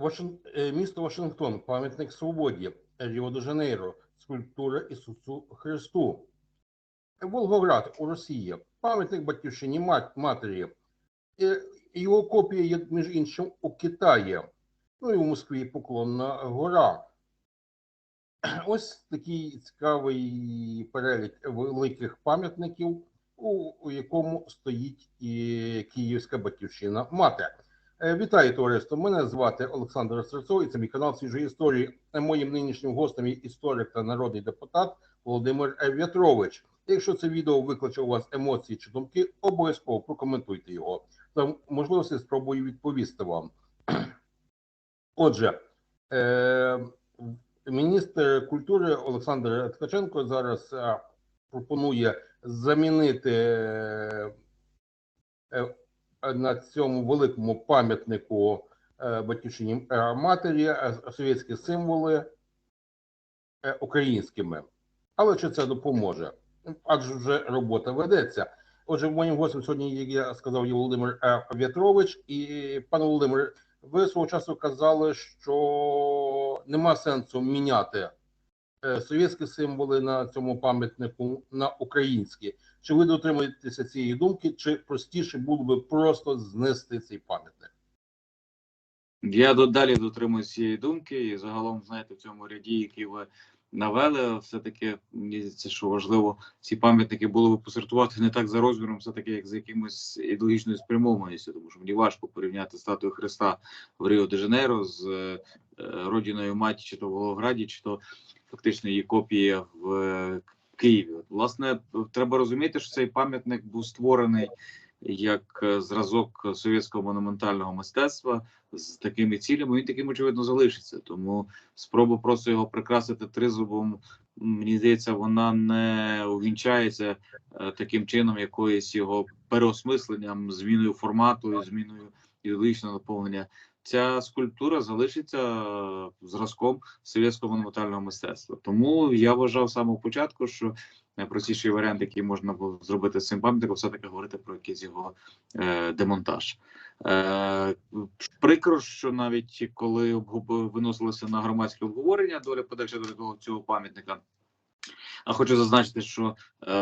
Вашин... е, Місто Вашингтон, пам'ятник свободі, Ріо-де-Жанейро, скульптура Ісусу Христу. Волгоград у Росії, пам'ятник батьківщині мат- матері. Е, Його копія є, між іншим, у Китаї. Ну і у Москві Поклонна гора. Ось такий цікавий перелік великих пам'ятників, у якому стоїть і Київська батьківщина мати. Е, Вітаю товариство. Мене звати Олександр Серцов і це мій канал свіжої історії. Моїм нинішнім гостем є історик та народний депутат Володимир. В'ятрович. Якщо це відео викличе у вас емоції чи думки, обов'язково прокоментуйте його. За можливості спробую відповісти вам. Отже, е, міністр культури Олександр Ткаченко зараз е, пропонує замінити е, на цьому великому пам'ятнику е, батьківщині е, матері е, совєтські символи українськими. Але чи це допоможе? Адже вже робота ведеться. Отже, моїм гостем сьогодні, як я сказав, є Володимир В'ятрович. І пане Володимир, ви свого часу казали, що нема сенсу міняти совєтські символи на цьому пам'ятнику на українські. Чи ви дотримуєтеся цієї думки, чи простіше було би просто знести цей пам'ятник? Я до- далі дотримуюсь цієї думки, і загалом, знаєте, в цьому ряді, який ви навели, все-таки мені здається, що важливо ці пам'ятники було би посортувати не так за розміром, все-таки як за якимось ідеологічною спрямованістю, тому що мені важко порівняти статую Христа в Ріо де Жанейро з е, родиною маті, чи то в Волгограді, чи то фактично її копія в е, Києві. Власне, треба розуміти, що цей пам'ятник був створений як е, зразок совєтського монументального мистецтва з такими цілями, він таким очевидно залишиться. Тому спроба просто його прикрасити тризубом, мені здається, вона не увінчається е, таким чином, якоюсь його переосмисленням, зміною формату, зміною ідеологічного наповнення. Ця скульптура залишиться е, зразком совєтського монументального мистецтва. Тому я вважав з самого початку, що найпростіший варіант, який можна було зробити з цим пам'ятником, все таки говорити про якийсь його е, демонтаж. Е, прикро, що навіть коли виносилося на громадське обговорення доля подальша доля того цього пам'ятника. А хочу зазначити, що е,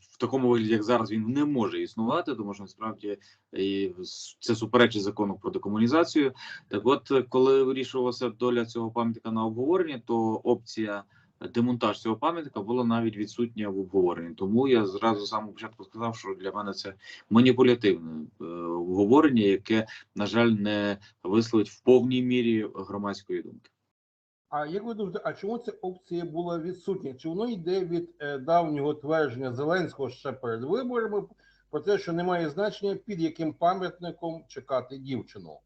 в такому вигляді, як зараз, він не може існувати, тому що насправді і це суперечить закону про декомунізацію. Так, от, коли вирішувалася доля цього пам'ятника на обговоренні, то опція демонтаж цього пам'ятника була навіть відсутня в обговоренні. Тому я зразу самого початку сказав, що для мене це маніпулятивне е, обговорення, яке, на жаль, не висловить в повній мірі громадської думки. А як ви думаєте, а чому ця опція була відсутня? Чи воно йде від е, давнього твердження Зеленського ще перед виборами про те, що немає значення, під яким пам'ятником чекати дівчину?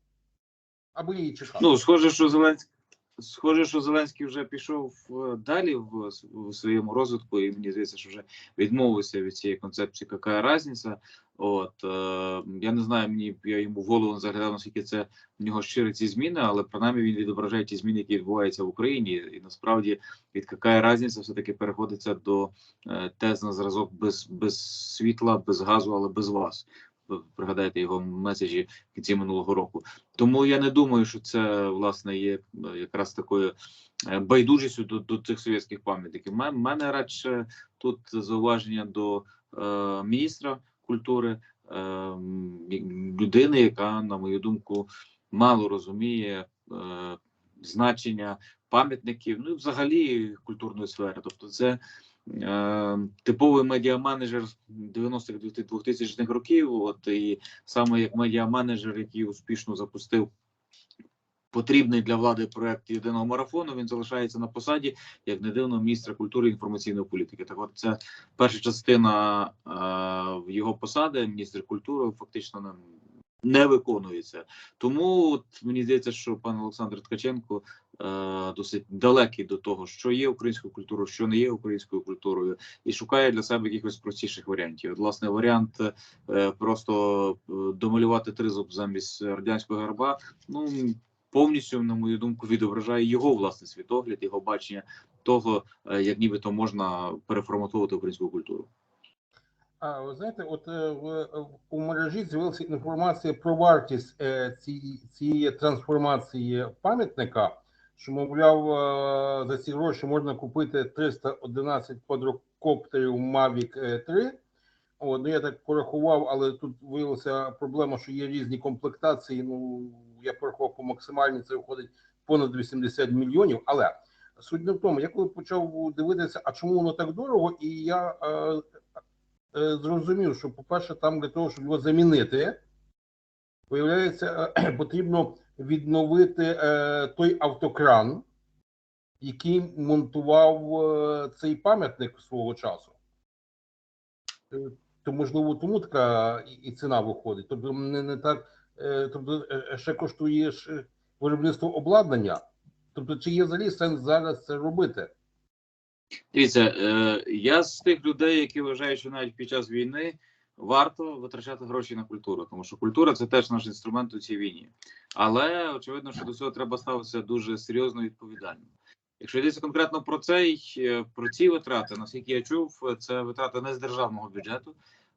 Або її чекати? Ну, схоже, що Зеленський. Схоже, що Зеленський вже пішов е, далі в, в своєму розвитку, і мені здається, що вже відмовився від цієї концепції, яка різниця. От е, я не знаю, мені я йому в голову не заглядав, наскільки це в нього щирі ці зміни, але принаймні він відображає ті зміни, які відбуваються в Україні. І насправді від яка різниця все таки переходиться до е, тез на зразок без, без світла, без газу, але без вас. Пригадаєте його меседжі в кінці минулого року. Тому я не думаю, що це власне є е, якраз такою е, байдужістю до, до цих совєтських пам'ятників. У мене радше тут зауваження до е, міністра культури, е, людини, яка, на мою думку, мало розуміє е, значення пам'ятників, ну і взагалі культурної сфери. Тобто, це типовий медіаменеджер 90-х 2000-х років. От і саме як медіаменеджер, який успішно запустив потрібний для влади проект єдиного марафону. Він залишається на посаді, як не дивно, міністра культури і інформаційної політики. Так, от це перша частина е, його посади, міністр культури, фактично не, виконується. Тому от, мені здається, що пан Олександр Ткаченко е, досить далекий до того, що є українською культурою, що не є українською культурою, і шукає для себе якихось простіших варіантів. От, власне, варіант е, просто е, домалювати тризуб замість радянського герба. Ну повністю, на мою думку, відображає його власний світогляд, його бачення того, е, як нібито можна переформатовувати українську культуру. А ви знаєте, от е, в, у мережі з'явилася інформація про вартість е, цієї, цієї трансформації пам'ятника, що, мовляв, е, за ці гроші можна купити 311 квадрокоптерів Mavic е, 3. От, ну, я так порахував, але тут виявилася проблема, що є різні комплектації. Ну, я порахував по максимальній, це виходить понад 80 мільйонів. Але суть не в тому, я коли почав дивитися, а чому воно так дорого, і я е, е, зрозумів, що, по-перше, там для того, щоб його замінити, виявляється, е, потрібно відновити е, той автокран, який монтував е, цей пам'ятник свого часу. Е, То, можливо, тому така і- ціна виходить. Тобто не, не так, е, тобто е, ще коштує виробництво обладнання. Тобто, чи є взагалі сенс зараз це робити? Дивіться, е, я з тих людей, які вважають, що навіть під час війни варто витрачати гроші на культуру, тому що культура це теж наш інструмент у цій війні. Але очевидно, що до цього треба ставитися дуже серйозно і відповідально. Якщо йдеться конкретно про цей е, про ці витрати, наскільки я чув, це витрати не з державного бюджету.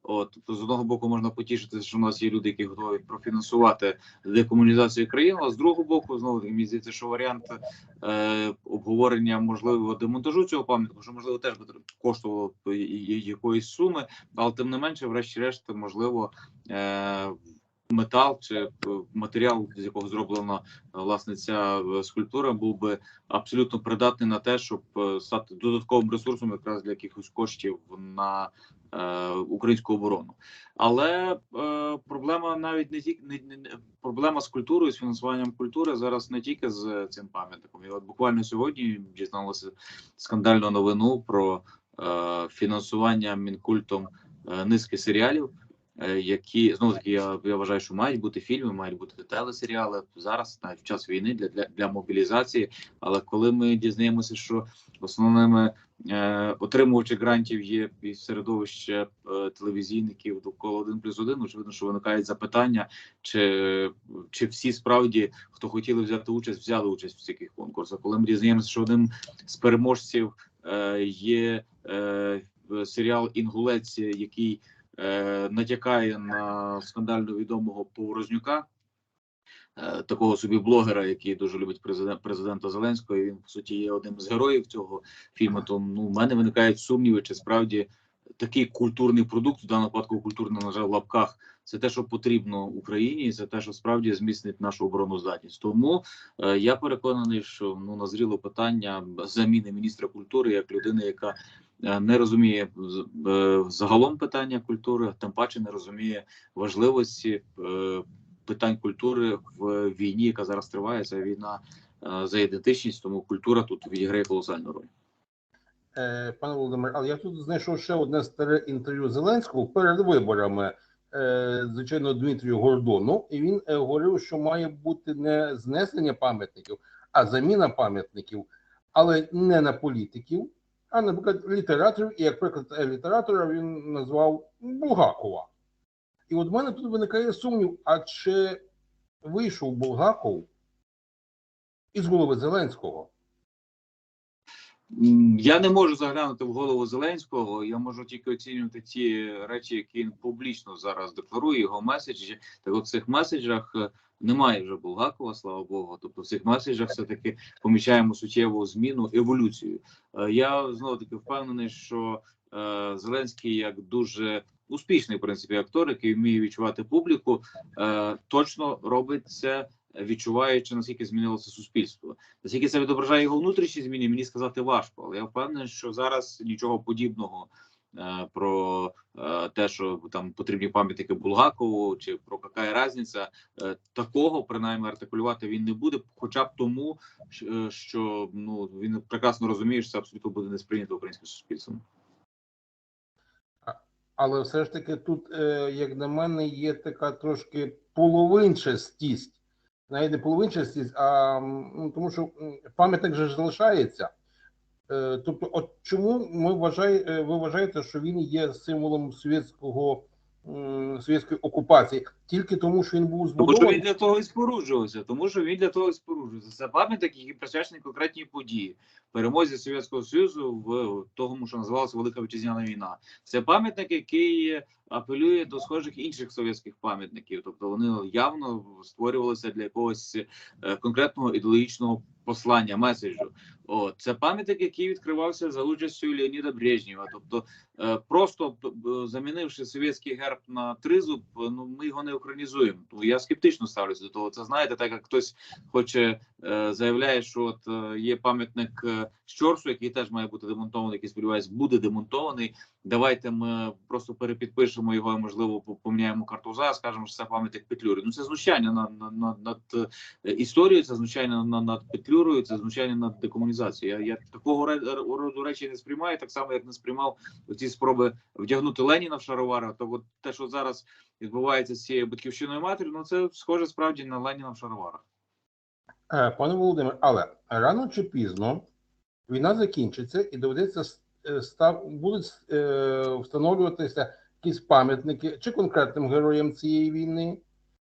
От тобто, з одного боку, можна потішитися, що в нас є люди, які готові профінансувати декомунізацію країни, а з другого боку, знову мені здається, що варіант е, обговорення можливого демонтажу цього пам'ятника, що можливо теж би коштувало якоїсь суми, але тим не менше, врешті-решт, можливо, е, метал чи е, матеріал, з якого зроблена е, власне ця е, скульптура, був би абсолютно придатний на те, щоб стати додатковим ресурсом якраз для якихось коштів на українську оборону. Але е, проблема навіть не тільки не, не, проблема з культурою, з фінансуванням культури зараз не тільки з цим пам'ятником. І от буквально сьогодні дізналися скандальну новину про е, фінансування мінкультом е, низки серіалів. е, Які знову таки я, я вважаю, що мають бути фільми, мають бути телесеріали зараз, навіть в час війни для, для, для мобілізації. Але коли ми дізнаємося, що основними е, отримувачі грантів є і середовище е, телевізійників довкола 1 плюс 1, очевидно, що виникають запитання, чи, чи всі справді, хто хотіли взяти участь, взяли участь в таких конкурсах. Коли ми дізнаємося, що одним з переможців е, є е, серіал Інгулець, який е, натякає на скандально відомого Поворознюка. Е, Такого собі блогера, який дуже любить президент, президента Зеленського, і він по суті є одним з героїв цього фільму. То ну в мене виникають сумніви, чи справді такий культурний продукт, в даному випадку культурний, на жаль, в лапках, це те, що потрібно Україні, і це те, що справді зміцнить нашу обороноздатність. Тому е, я переконаний, що ну назріло питання заміни міністра культури як людини, яка е, не розуміє е, загалом питання культури, тим паче не розуміє важливості е, питань культури в війні, яка зараз триває. Це війна е, за ідентичність, тому культура тут відіграє колосальну роль. Е, Пане Володимир, але я тут знайшов ще одне старе інтерв'ю Зеленського перед виборами, е, звичайно, Дмитрію Гордону, і він говорив, що має бути не знесення пам'ятників, а заміна пам'ятників, але не на політиків, а, наприклад, літераторів. І як приклад літератора він назвав Булгакова. І от в мене тут виникає сумнів: а чи вийшов Булгаков із голови Зеленського? Я не можу заглянути в голову Зеленського. Я можу тільки оцінювати ті речі, які він публічно зараз декларує, його меседжі. Так от в цих меседжах е, немає вже Булгакова, слава Богу. Тобто в цих меседжах все таки помічаємо суттєву зміну, еволюцію. Е, Я знову таки впевнений, що е, Зеленський як дуже успішний в принципі актор, який вміє відчувати публіку, е, точно робить це. Відчуваючи наскільки змінилося суспільство, наскільки це відображає його внутрішні зміни, мені сказати важко, але я впевнений, що зараз нічого подібного е, про е, те, що там потрібні пам'ятники Булгакову, чи про яка різниця, е, такого принаймні артикулювати він не буде, хоча б тому, що- що ну він прекрасно розуміє, що це абсолютно буде не сприйнято українським суспільством. Але все ж таки тут, е, як на мене, є така трошки половинчастість. Навіть не половинчастість, а ну, тому що пам'ятник же залишається. Е, Тобто, от чому ми вважає, е, ви вважаєте, що він є символом совєтського м, совєтської окупації? тільки тому, що він був Тому що він для того і споруджувався, тому що він для того і споруджувався. Це пам'ятник, який присвячений конкретній події, перемозі Совєтського Союзу в тому, що називалося Велика Вітчизняна війна. Це пам'ятник, який апелює до схожих інших совєтських пам'ятників, тобто вони явно створювалися для якогось е, конкретного ідеологічного послання, меседжу. О, це пам'ятник, який відкривався за участю Леоніда Брежнєва. Тобто, е, просто замінивши совєтський герб на тризуб, е, ну ми його не українізуємо. Тому я скептично ставлюся до того. Це знаєте, так як хтось хоче е, заявляє, що от є пам'ятник Щорсу, який теж має бути демонтований, який сподіваюсь, буде демонтований. Давайте ми просто перепідпишемо його, можливо, по- поміняємо карту за, скажемо, що це пам'ятник Петлюри. Ну це знущання над, над, над, історією, це знущання над, над Петлюрою, це знущання над декомунізацією. Я, я такого роду речі не сприймаю, так само як не сприймав ці спроби вдягнути Леніна в шаровари. То от те, що зараз відбувається з цією батьківщиною матері, ну це схоже справді на Леніна в шароварах. Е, Пане Володимир, але рано чи пізно війна закінчиться і доведеться е, став будуть е, встановлюватися якісь пам'ятники чи конкретним героям цієї війни,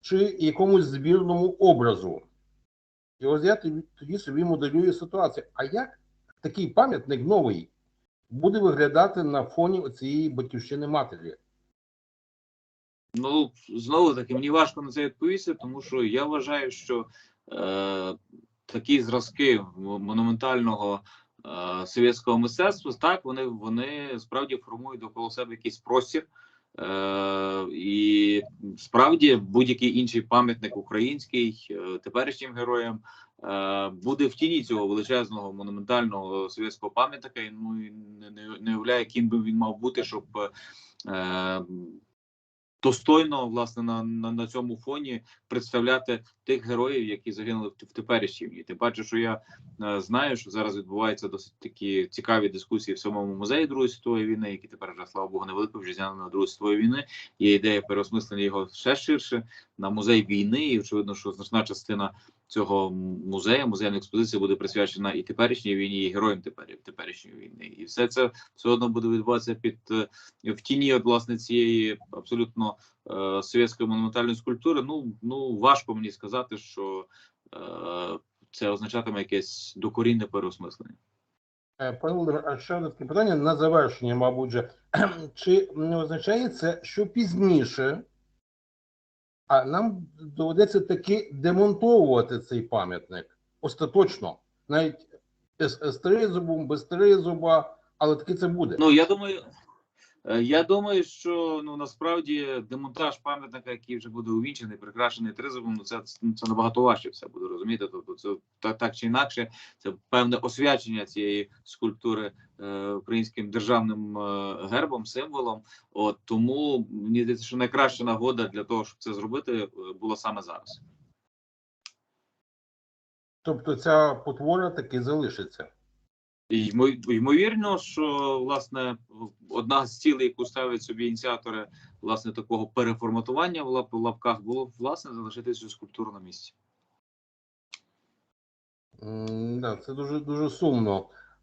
чи якомусь збірному образу. І ось я тоді, тоді собі моделюю ситуацію. А як такий пам'ятник новий буде виглядати на фоні цієї батьківщини матері? Ну знову таки мені важко на це відповісти, тому що я вважаю, що е, такі зразки монументального е, совєтського мистецтва, так вони, вони справді формують довкола себе якийсь простір. Е, і справді будь-який інший пам'ятник український е, теперішнім героям е, буде в тіні цього величезного монументального совєтського пам'ятника. І ну не, не, уявляє, ким би він мав бути, щоб достойно власне на, на, на цьому фоні представляти тих героїв, які загинули в, в теперішній війні. Тим паче, що я е, знаю, що зараз відбуваються досить такі цікаві дискусії в самому музеї Другої світової війни, які тепер вже слава Богу невелико вже зняли на Другої світової війни. Є ідея переосмислення його ще ширше на музей війни. І очевидно, що значна частина цього музею, музейної експозиції буде присвячена і теперішній війні, і героям тепер теперішньої війни. І все це все одно буде відбуватися під е, в тіні от, власне цієї абсолютно е, совєтської монументальної скульптури. Ну ну важко мені сказати, що е, це означатиме якесь докорінне переосмислення. Е, Пане а ще одне таке питання на завершення, мабуть, же. чи не означає це, що пізніше а нам доведеться таки демонтовувати цей пам'ятник остаточно, навіть з, з тризубом, без тризуба, але таки це буде. Ну я думаю. Е, Я думаю, що ну насправді демонтаж пам'ятника, який вже буде увінчений, прикрашений тризубом, ну це, це набагато важче все буде розуміти. Тобто, це так, так чи інакше, це певне освячення цієї скульптури е, українським державним е, гербом, символом. От тому мені здається, що найкраща нагода для того, щоб це зробити, е, була саме зараз. Тобто ця потвора таки залишиться. Ймовірно, що власне одна з цілей, яку ставлять собі ініціатори власне такого переформатування в лап в лапках, було власне залишити цю скульптуру на місці. Да, це дуже дуже сумно.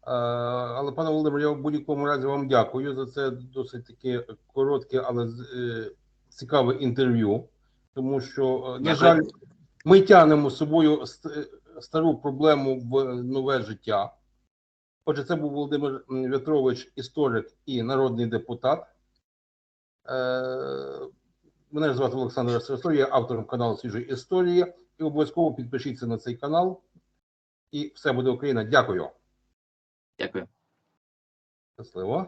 Е, Але, пане Володимир, я в будь-якому разі вам дякую за це досить таке коротке, але е, цікаве інтерв'ю. Тому що, е, на жаль, ми тягнемо з собою стару проблему в нове життя. Отже, це був Володимир В'ятрович, історик і народний депутат. Е, Мене звати Олександр Сверслов, я автором каналу Свіжої історії. І обов'язково підпишіться на цей канал. І все буде Україна. Дякую. Дякую. Щасливо.